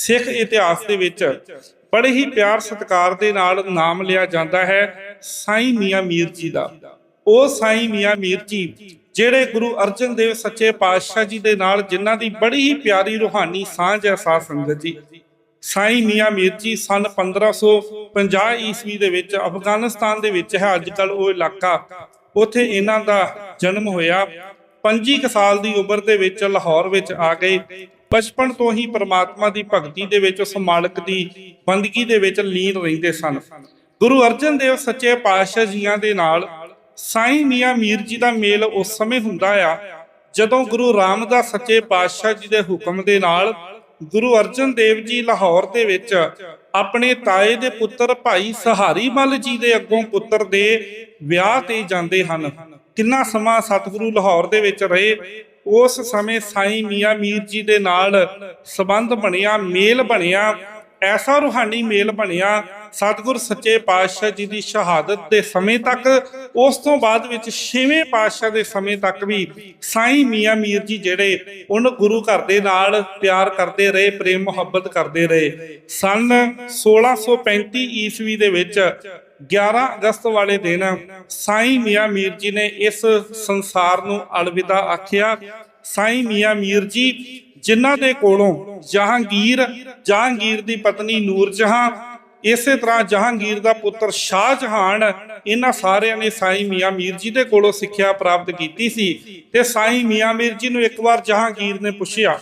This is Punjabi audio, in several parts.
ਸਿੱਖ ਇਤਿਹਾਸ ਦੇ ਵਿੱਚ ਬੜੇ ਹੀ ਪਿਆਰ ਸਤਿਕਾਰ ਦੇ ਨਾਲ ਨਾਮ ਲਿਆ ਜਾਂਦਾ ਹੈ ਸਾਈਂ ਮੀਆਂ ਮੀਰ ਜੀ ਦਾ। ਉਹ ਸਾਈਂ ਮੀਆਂ ਮੀਰ ਜੀ ਜਿਹੜੇ ਗੁਰੂ ਅਰਜਨ ਦੇਵ ਸੱਚੇ ਪਾਤਸ਼ਾਹ ਜੀ ਦੇ ਨਾਲ ਜਿਨ੍ਹਾਂ ਦੀ ਬੜੀ ਹੀ ਪਿਆਰੀ ਰੂਹਾਨੀ ਸਾਂਝ ਹੈ ਸਾਧ ਸੰਗਤ ਜੀ। ਸਾਈਂ ਮੀਆਂ ਮੀਰ ਜੀ ਸਨ 1550 ਈਸਵੀ ਦੇ ਵਿੱਚ ਅਫਗਾਨਿਸਤਾਨ ਦੇ ਵਿੱਚ ਹੈ। ਅੱਜ ਕੱਲ ਉਹ ਇਲਾਕਾ ਉੱਥੇ ਇਹਨਾਂ ਦਾ ਜਨਮ ਹੋਇਆ। 25 ਕੁ ਸਾਲ ਦੀ ਉਮਰ ਦੇ ਵਿੱਚ ਲਾਹੌਰ ਵਿੱਚ ਆ ਗਏ। ਬਚਪਨ ਤੋਂ ਹੀ ਪ੍ਰਮਾਤਮਾ ਦੀ ਭਗਤੀ ਦੇ ਵਿੱਚ ਉਸ ਮਾਲਕ ਦੀ ਬੰਦਗੀ ਦੇ ਵਿੱਚ ਲੀਨ ਰਹਿੰਦੇ ਸਨ। ਗੁਰੂ ਅਰਜਨ ਦੇਵ ਸੱਚੇ ਪਾਤਸ਼ਾਹ ਜੀਆਂ ਦੇ ਨਾਲ ਸਾਈਂ ਮੀਆਂ ਮੀਰ ਜੀ ਦਾ ਮੇਲ ਉਸ ਸਮੇਂ ਹੁੰਦਾ ਆ, ਜਦੋਂ ਗੁਰੂ ਰਾਮਦਾਸ ਸੱਚੇ ਪਾਤਸ਼ਾਹ ਜੀ ਦੇ ਹੁਕਮ ਦੇ ਨਾਲ ਗੁਰੂ ਅਰਜਨ ਦੇਵ ਜੀ ਲਾਹੌਰ ਦੇ ਵਿੱਚ ਆਪਣੇ ਤਾਏ ਦੇ ਪੁੱਤਰ ਭਾਈ ਸਹਾਰੀ ਮੱਲ ਜੀ ਦੇ ਅੱਗੋਂ ਪੁੱਤਰ ਦੇ ਵਿਆਹ ਤੇ ਜਾਂਦੇ ਹਨ। ਕਿੰਨਾ ਸਮਾਂ ਸਤਿਗੁਰੂ ਲਾਹੌਰ ਦੇ ਵਿੱਚ ਰਹੇ ਉਸ ਸਮੇਂ ਸਾਈਂ ਮੀਆਂ ਮੀਰ ਜੀ ਦੇ ਨਾਲ ਸਬੰਧ ਬਣਿਆ, ਮੇਲ ਬਣਿਆ, ਐਸਾ ਰੂਹਾਨੀ ਮੇਲ ਬਣਿਆ, ਸਤਿਗੁਰ ਸੱਚੇ ਪਾਤਸ਼ਾਹ ਜੀ ਦੀ ਸ਼ਹਾਦਤ ਦੇ ਸਮੇਂ ਤੱਕ, ਉਸ ਤੋਂ ਬਾਅਦ ਵਿੱਚ ਛੇਵੇਂ ਪਾਤਸ਼ਾਹ ਦੇ ਸਮੇਂ ਤੱਕ ਵੀ ਸਾਈਂ ਮੀਆਂ ਮੀਰ ਜੀ ਜਿਹੜੇ ਉਹਨ ਗੁਰੂ ਘਰ ਦੇ ਨਾਲ ਪਿਆਰ ਕਰਦੇ ਰਹੇ, ਪ੍ਰੇਮ ਮੁਹੱਬਤ ਕਰਦੇ ਰਹੇ। ਸਨ 1635 ਈਸਵੀ ਦੇ ਵਿੱਚ 11 ਅਗਸਤ ਵਾਲੇ ਦਿਨ ਸਾਈਂ ਮੀਆਂ ਮੀਰ ਜੀ ਨੇ ਇਸ ਸੰਸਾਰ ਨੂੰ ਅਲਵਿਦਾ ਆਖਿਆ, ਸਾਈਂ ਮੀਆਂ ਮੀਰ ਜੀ, ਜਿਨ੍ਹਾਂ ਦੇ ਕੋਲੋਂ ਜਹਾਂਗੀਰ ਜਹਾਂਗੀਰ ਦੀ ਪਤਨੀ ਨੂਰ ਜਹਾਂ ਇਸੇ ਤਰ੍ਹਾਂ ਜਹਾਂਗੀਰ ਦਾ ਪੁੱਤਰ ਸ਼ਾਹ ਜਹਾਨ ਇਹਨਾਂ ਸਾਰਿਆਂ ਨੇ ਸਾਈਂ ਮੀਆਂ ਮੀਰ ਜੀ ਦੇ ਕੋਲੋਂ ਸਿੱਖਿਆ ਪ੍ਰਾਪਤ ਕੀਤੀ ਸੀ ਤੇ ਸਾਈਂ ਮੀਆਂ ਮੀਰ ਜੀ ਨੂੰ ਇੱਕ ਵਾਰ ਜਹਾਂਗੀਰ ਨੇ ਪੁੱਛਿਆ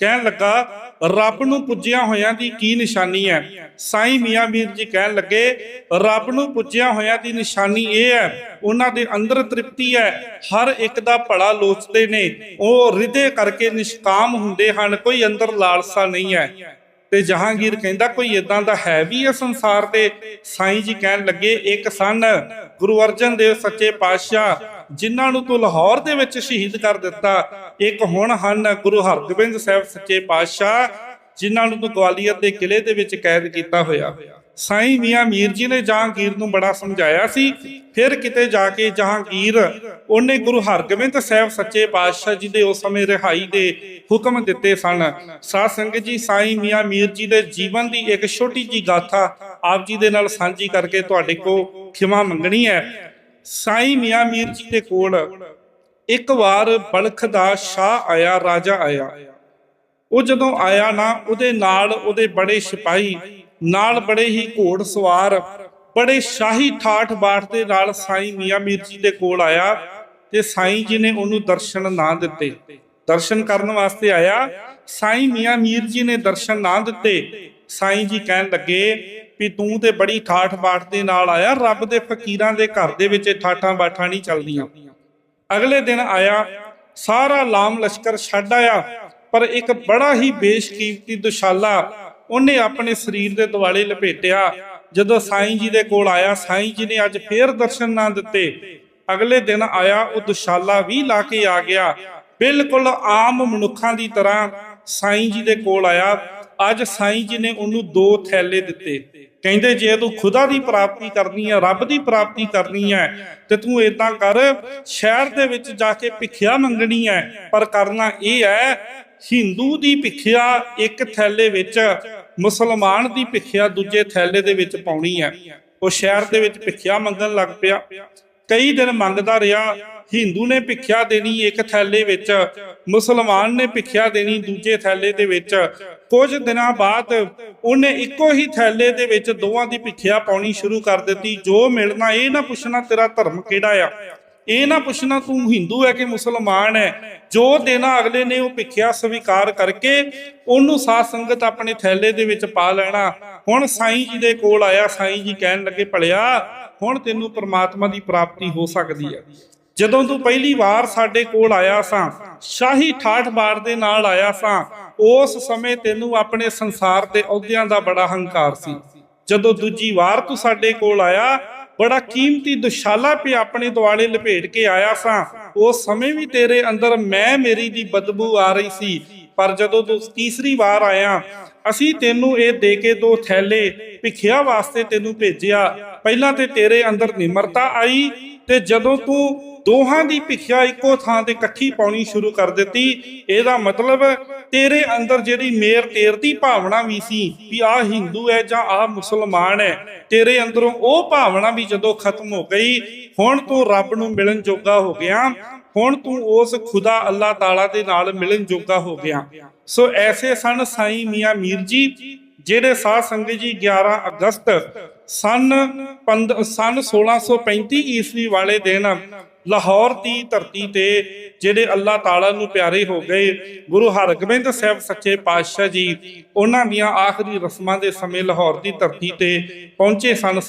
ਕਹਿਣ ਲੱਗਾ, ਰੱਬ ਨੂੰ ਪੁੱਜਿਆ ਹੋਇਆਂ ਦੀ ਕੀ ਨਿਸ਼ਾਨੀ ਹੈ? ਸਾਈਂ ਮੀਆਂ ਮੀਰ ਜੀ ਕਹਿਣ ਲੱਗੇ, ਰੱਬ ਨੂੰ ਪੁੱਜਿਆ ਹੋਇਆਂ ਦੀ ਨਿਸ਼ਾਨੀ ਇਹ ਹੈ, ਉਹਨਾਂ ਦੇ ਅੰਦਰ ਤ੍ਰਿਪਤੀ ਹੈ, ਹਰ ਇੱਕ ਦਾ ਭਲਾ ਲੋਚਦੇ ਨੇ, ਉਹ ਹਿਰਦੇ ਕਰਕੇ ਨਿਸ਼ਕਾਮ ਹੁੰਦੇ ਹਨ, ਕੋਈ ਅੰਦਰ ਲਾਲਸਾ ਨਹੀਂ ਹੈ। ਤੇ ਜਹਾਂਗੀਰ ਕਹਿੰਦਾ, ਕੋਈ ਇਦਾਂ ਦਾ ਹੈ ਵੀ ਇਹ ਸੰਸਾਰ ਤੇ? ਸਾਈਂ ਜੀ ਕਹਿਣ ਲੱਗੇ, ਇੱਕ ਸਨ, ਗੁਰੂ ਅਰਜਨ ਦੇਵ ਸੱਚੇ ਪਾਤਸ਼ਾਹ ਜਿਨ੍ਹਾਂ ਨੂੰ ਤੂੰ ਲਾਹੌਰ ਦੇ ਵਿੱਚ ਸ਼ਹੀਦ ਕਰ ਦਿੱਤਾ, ਇੱਕ ਹੁਣ ਹਨ ਗੁਰੂ ਹਰਗੋਬਿੰਦ ਸਾਹਿਬ ਸੱਚੇ ਪਾਤਸ਼ਾਹ, ਜਿਨ੍ਹਾਂ ਨੂੰ ਤੂੰ ਗਵਾਲੀਅਰ ਦੇ ਕਿਲੇ ਦੇ ਵਿੱਚ ਕੈਦ ਕੀਤਾ ਹੋਇਆ। ਸਾਈਂ ਮੀਆਂ ਮੀਰ ਜੀ ਨੇ ਜਹਾਂਗੀਰ ਨੂੰ ਬੜਾ ਸਮਝਾਇਆ ਸੀ। ਫਿਰ ਕਿਤੇ ਜਾ ਕੇ ਜਹਾਂਗੀਰ ਉਹਨੇ ਗੁਰੂ ਹਰਗੋਬਿੰਦ ਸਾਹਿਬ ਸੱਚੇ ਪਾਤਸ਼ਾਹ ਜੀ ਦੇ ਉਸ ਸਮੇਂ ਰਿਹਾਈ ਦੇ ਹੁਕਮ ਦਿੱਤੇ ਸਨ। ਸਾਧ ਸੰਗਤ ਜੀ, ਸਾਈਂ ਮੀਆਂ ਮੀਰ ਜੀ ਦੇ ਜੀਵਨ ਦੀ ਇੱਕ ਛੋਟੀ ਜੀ ਗਾਥਾ ਆਪ ਜੀ ਦੇ ਨਾਲ ਸਾਂਝੀ ਕਰਕੇ ਤੁਹਾਡੇ ਕੋ ਖਿਮਾ ਮੰਗਣੀ ਹੈ। ਸਾਈ ਮੀਆਂ ਮੀਰ ਜੀ ਦੇ ਕੋਲ ਇੱਕ ਵਾਰ ਬਲਖ ਦਾ ਸ਼ਾਹ ਆਇਆ, ਰਾਜਾ ਆਇਆ। ਉਹ ਜਦੋਂ ਆਇਆ ਨਾ, ਉਹਦੇ ਨਾਲ ਉਹਦੇ ਬੜੇ ਸਿਪਾਹੀ, ਨਾਲ ਬੜੇ ਹੀ ਘੋੜ ਸਵਾਰ, ਬੜੇ ਸ਼ਾਹੀ ਠਾਠ ਬਾਠ ਦੇ ਨਾਲ ਸਾਈਂ ਮੀਆਂ ਮੀਰ ਜੀ ਦੇ ਕੋਲ ਆਇਆ ਤੇ ਸਾਈਂ ਜੀ ਨੇ ਉਹਨੂੰ ਦਰਸ਼ਨ ਨਾ ਦਿੱਤੇ। ਦਰਸ਼ਨ ਕਰਨ ਵਾਸਤੇ ਆਇਆ, ਸਾਈ ਮੀਆਂ ਮੀਰ ਜੀ ਨੇ ਦਰਸ਼ਨ ਨਾ ਦਿੱਤੇ। ਸਾਈਂ ਜੀ ਕਹਿਣ ਲੱਗੇ ਵੀ ਤੂੰ ਤੇ ਬੜੀ ਠਾਠ ਬਾਠ ਦੇ ਨਾਲ ਆਇਆ, ਰੱਬ ਦੇ ਫਕੀਰਾਂ ਦੇ ਘਰ ਦੇ ਵਿੱਚ ਠਾਠਾਂ ਬਾਠਾਂ ਨਹੀਂ ਚੱਲਦੀਆਂ। ਅਗਲੇ ਦਿਨ ਆਇਆ, ਸਾਰਾ ਲਾਮ ਲਸ਼ਕਰ ਛੱਡ ਆਇਆ, ਪਰ ਇੱਕ ਬੜਾ ਹੀ ਬੇਸ਼ਕੀਮਤੀ ਦੁਸ਼ਾਲਾ ਉਹਨੇ ਆਪਣੇ ਸਰੀਰ ਦੇ ਦੁਆਲੇ ਲਪੇਟਿਆ। ਜਦੋਂ ਸਾਈਂ ਜੀ ਦੇ ਕੋਲ ਆਇਆ, ਸਾਈਂ ਜੀ ਨੇ ਅੱਜ ਫੇਰ ਦਰਸ਼ਨ ਨਾ ਦਿੱਤੇ। ਅਗਲੇ ਦਿਨ ਆਇਆ, ਉਹ ਦੁਸ਼ਾਲਾ ਵੀ ਲਾ ਕੇ ਆ ਗਿਆ। ਬਿਲਕੁਲ ਆਮ ਮਨੁੱਖਾਂ ਦੀ ਤਰ੍ਹਾਂ ਸਾਈਂ ਜੀ ਦੇ ਕੋਲ ਆਇਆ ਅੱਜ ਸਾਈਂ ਜੀ ਨੇ ਉਹਨੂੰ ਦੋ ਥੈਲੇ ਦਿੱਤੇ। ਕਹਿੰਦੇ, ਜੇ ਤੂੰ ਖੁਦਾ ਦੀ ਪ੍ਰਾਪਤੀ ਕਰਨੀ ਹੈ ਰੱਬ ਦੀ ਪ੍ਰਾਪਤੀ ਕਰਨੀ ਹੈ ਤੇ ਤੂੰ ਇਦਾਂ ਕਰ, ਸ਼ਹਿਰ ਦੇ ਵਿੱਚ ਜਾ ਕੇ ਭਿੱਖਿਆ ਮੰਗਣੀ ਹੈ ਪਰ ਕਰਨਾ ਇਹ ਹੈ, ਹਿੰਦੂ ਦੀ ਭਿੱਖਿਆ ਇੱਕ ਥੈਲੇ ਵਿੱਚ, ਮੁਸਲਮਾਨ ਦੀ ਭਿੱਖਿਆ ਦੂਜੇ ਥੈਲੇ ਦੇ ਵਿੱਚ ਪਾਉਣੀ ਹੈ ਉਹ ਸ਼ਹਿਰ ਦੇ ਵਿੱਚ ਭਿੱਖਿਆ ਮੰਗਣ ਲੱਗ ਪਿਆ। ਕਈ ਦਿਨ ਮੰਗਦਾ ਰਿਹਾ, ਹਿੰਦੂ ਨੇ ਭਿੱਖਿਆ ਦੇਣੀ ਇੱਕ ਥੈਲੇ ਵਿੱਚ, ਮੁਸਲਮਾਨ ਨੇ ਭਿੱਖਿਆ ਦੇਣੀ ਦੂਜੇ ਥੈਲੇ ਦੇ ਵਿੱਚ ਕੁਝ ਦਿਨਾਂ ਬਾਅਦ ਉਹਨੇ ਇੱਕੋ ਹੀ ਥੈਲੇ ਦੇ ਵਿੱਚ ਦੋਵਾਂ ਦੀ ਭਿੱਖਿਆ ਪਾਉਣੀ ਸ਼ੁਰੂ ਕਰ ਦਿੱਤੀ। ਜੋ ਮਿਲਣਾ, ਇਹ ਨਾ ਪੁੱਛਣਾ ਤੇਰਾ ਧਰਮ ਕਿਹੜਾ ਆ? ਇਹ ਨਾ ਪੁੱਛਣਾ ਤੂੰ ਹਿੰਦੂ ਹੈ ਕਿ ਮੁਸਲਮਾਨ ਹੈ? ਜੋ ਦੇਣਾ ਅਗਲੇ ਨੇ ਉਹ ਭਿੱਖਿਆ ਸਵੀਕਾਰ ਕਰਕੇ ਉਹਨੂੰ ਸਾਧ ਸੰਗਤ ਆਪਣੇ ਥੈਲੇ ਦੇ ਵਿੱਚ ਪਾ ਲੈਣਾ। ਹੁਣ ਸਾਈਂ ਜੀ ਦੇ ਕੋਲ ਆਇਆ, ਸਾਈਂ ਜੀ ਕਹਿਣ ਲੱਗੇ, ਭਲਿਆ, ਹੁਣ ਤੈਨੂੰ ਪ੍ਰਮਾਤਮਾ ਦੀ ਪ੍ਰਾਪਤੀ ਹੋ ਸਕਦੀ ਹੈ। ਜਦੋਂ ਤੂੰ ਪਹਿਲੀ ਵਾਰ ਸਾਡੇ ਕੋਲ ਆਇਆ ਸਾਂ, ਸ਼ਾਹੀ ਠਾਠ ਬਾਰ ਦੇ ਨਾਲ ਆਇਆ ਸਾਂ, ਉਸ ਸਮੇਂ ਤੈਨੂੰ ਆਪਣੇ ਸੰਸਾਰ ਤੇ ਅਹੁਦਿਆਂ ਦਾ ਬੜਾ ਹੰਕਾਰ ਸੀ। ਜਦੋਂ ਦੂਜੀ ਵਾਰ ਤੂੰ ਸਾਡੇ ਕੋਲ ਆਇਆ, ਬੜਾ ਕੀਮਤੀ ਦੁਸ਼ਾਲਾ ਪਿ ਆਪਣੇ ਦੁਆਲੇ ਲਪੇਟ ਕੇ ਆਇਆ ਸਾਂ, ਉਸ ਸਮੇਂ ਵੀ ਤੇਰੇ ਅੰਦਰ ਮੈਂ ਮੇਰੀ ਦੀ ਬਦਬੂ ਆ ਰਹੀ ਸੀ। ਪਰ ਜਦੋਂ ਤੂੰ ਤੀਸਰੀ ਵਾਰ ਆਇਆ, ਅਸੀਂ ਤੈਨੂੰ ਇਹ ਦੇ ਕੇ ਦੋ ਥੈਲੇ ਭਿਖਿਆ ਵਾਸਤੇ ਤੈਨੂੰ ਭੇਜਿਆ। ਪਹਿਲਾਂ ਤੇ ਤੇਰੇ ਅੰਦਰ ਨਿਮਰਤਾ ਆਈ ਤੇ ਜਦੋਂ ਤੂੰ ਦੋਹਾਂ ਦੀ ਭਿਖਿਆ ਇੱਕੋ ਥਾਂ ਤੇ ਇਕੱਠੀ ਪਾਉਣੀ ਸ਼ੁਰੂ ਕਰ ਦਿੱਤੀ। ਇਹਦਾ ਮਤਲਬ, ਤੇਰੇ ਅੰਦਰ ਜਿਹੜੀ ਮੇਰ ਤੇਰ ਦੀ ਭਾਵਨਾ ਵੀ ਸੀ ਵੀ ਆਹ ਹਿੰਦੂ ਹੈ ਜਾਂ ਆਹ ਮੁਸਲਮਾਨ ਹੈ, ਤੇਰੇ ਅੰਦਰੋਂ ਉਹ ਭਾਵਨਾ ਵੀ ਜਦੋਂ ਖਤਮ ਹੋ ਗਈ, ਹੁਣ ਤੂੰ ਰੱਬ ਨੂੰ ਮਿਲਣ ਜੋਗਾ ਹੋ ਗਿਆ, ਹੁਣ ਤੂੰ ਉਸ ਖੁਦਾ ਅੱਲਾਹ ਤਾਲਾ ਦੇ ਨਾਲ ਮਿਲਣ ਜੋਗਾ ਹੋ ਗਿਆ। ਸੋ ਐਸੇ ਸਨ ਸਾਈਂ ਮੀਆਂ ਮੀਰ ਜੀ, ਜਿਹੜੇ ਸਾਧ ਸੰਗਤ ਜੀ 11 ਅਗਸਤ ਸਨ ਪੰਦ- ਸਨ 1635 ਈਸਵੀ ਵਾਲੇ ਦਿਨ ਲਾਹੌਰ ਦੀ ਧਰਤੀ ਤੇ ਜਿਹੜੇ ਅੱਲਾਹ ਤਾਲਾ ਨੂੰ ਪਿਆਰੇ ਹੋ ਗਏ, ਗੁਰੂ ਹਰਗੋਬਿੰਦ ਸਾਹਿਬ ਸੱਚੇ ਪਾਤਸ਼ਾਹ ਜੀ, ਉਹਨਾਂ ਦੀਆਂ ਆਖਰੀ ਰਸਮਾਂ ਦੇ ਸਮੇਂ ਲਾਹੌਰ ਦੀ ਧਰਤੀ ਤੇ ਪਹੁੰਚੇ ਸਨ।